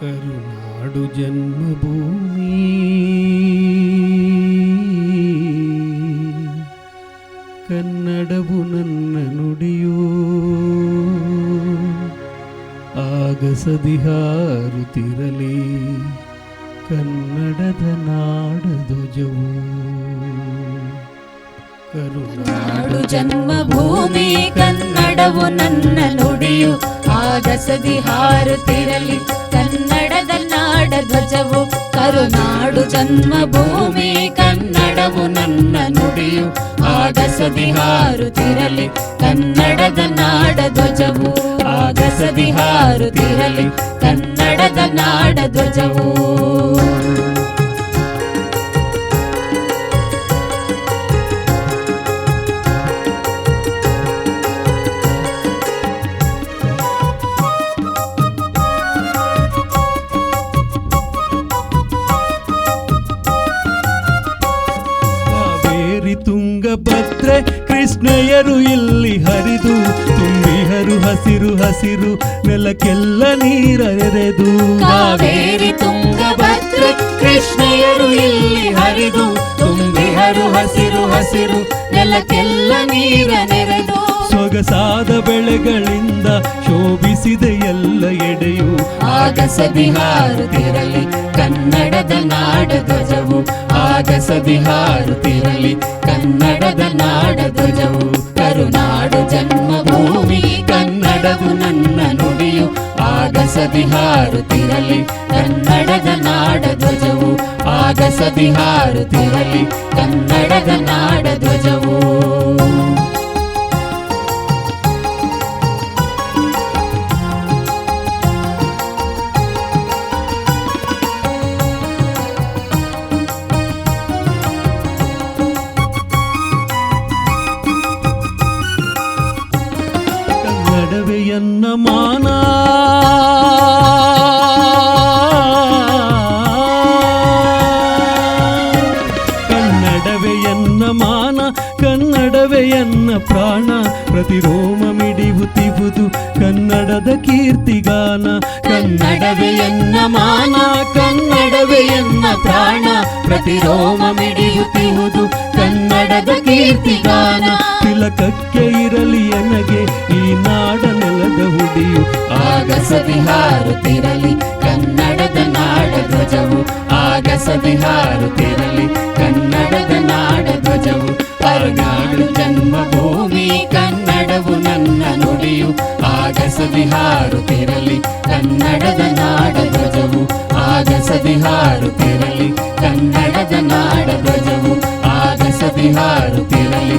ಕರುನಾಡು ಜನ್ಮಭೂಮಿ. ಕನ್ನಡವು ನನ್ನ ನುಡಿಯೋ. ಆಗಸದಿ ಹಾರುತ್ತಿರಲಿ ಕನ್ನಡದ ನಾಡ ಧ್ವಜವು. ಕರುನಾಡು ಜನ್ಮಭೂಮಿ, ಕನ್ನಡವು ನನ್ನ ನುಡಿಯು. ಆಗಸದಿ ಹಾರುತ್ತಿರಲಿ ಕನ್ನಡದ ನಾಡ ಧ್ವಜವು ಕರುನಾಡು ಜನ್ಮಭೂಮಿ ಕನ್ನಡವು ನನ್ನ ನುಡಿಯು. ಆಗಸದಿ ಹಾರುತ್ತಿರಲಿ ಕನ್ನಡದ ನಾಡ ಧ್ವಜವು. ಆಗಸದಿ ಹಾರುತ್ತಿರಲಿ ಕನ್ನಡದ ನಾಡ ಧ್ವಜವು. ತುಂಗಭದ್ರೆ ಕೃಷ್ಣಯರು ಇಲ್ಲಿ ಹರಿದು ತುಂಬಿಹರು ಹಸಿರು ಹಸಿರು ನೆಲಕ್ಕೆಲ್ಲ ನೀರೆರೆದು ಕಾವೇರಿ ತುಂಗಭದ್ರೆ ಕೃಷ್ಣಯರು ಇಲ್ಲಿ ಹರಿದು ತುಂಬಿಹರು ಹಸಿರು ಹಸಿರು ನೆಲಕ್ಕೆಲ್ಲ ನೀರ ನೆರೆದು. ಸೊಗಸಾದ ಬೆಳೆಗಳಿಂದ ಶೋಭಿಸಿದೆ ಎಲ್ಲ ಎಡೆಯು. ಆಗಸದಿ ಹಾರುತ್ತಿರಲಿ ಕನ್ನಡದ ನಾಡ ಆಗಸದಿ ಹಾರುತ್ತಿರಲಿ ಕನ್ನಡದ ನಾಡ ಧ್ವಜವು ಕರುನಾಡು ಜನ್ಮಭೂಮಿ, ಕನ್ನಡವು ನನ್ನ ನುಡಿಯು. ಆಗಸದಿ ಹಾರುತ್ತಿರಲಿ ಕನ್ನಡದ ನಾಡ ಧ್ವಜವು ಆಗಸದಿ ಹಾರುತ್ತಿರಲಿ ಕನ್ನಡದ ನಾಡ ಧ್ವಜವು ಎನ್ನ ಪ್ರಾಣ ಪ್ರತಿರೋಮ ತಿಬುದು ಕನ್ನಡದ ಕೀರ್ತಿಗಾನ ಕನ್ನಡವೇ ಎನ್ನ ಮಾನ ಕನ್ನಡವೇ ಎನ್ನ ಪ್ರಾಣ ಪ್ರತಿರೋಮ ಮಿಡಿಯುತ್ತಿಹುದು ಕನ್ನಡದ ಕೀರ್ತಿಗಾನ ತಿಲಕಕ್ಕೆ ಇರಲಿ ಎನಗೆ ಈ ನಾಡ ನೆಲದ ಹುಡಿಯು. ಆಗಸ ಹಾರುತ್ತಿರಲಿ ಕನ್ನಡದ ನಾಡ ಧ್ವಜವು. ಆಗಸ ಹಾರುತ್ತಿರಲಿ ಅರನಾಡು ಭೂಮಿ ಕನ್ನಡವು ನನ್ನ ನುಡಿಯು. ಆಗಸದಿ ಹಾರುತ್ತಿರಲಿ ಕನ್ನಡದ ನಾಡ ಧ್ವಜವು. ಆಗಸದಿ ಹಾರುತ್ತಿರಲಿ ಕನ್ನಡದ ನಾಡ ಧ್ವಜವು. ಆಗಸದಿ ಹಾರುತ್ತಿರಲಿ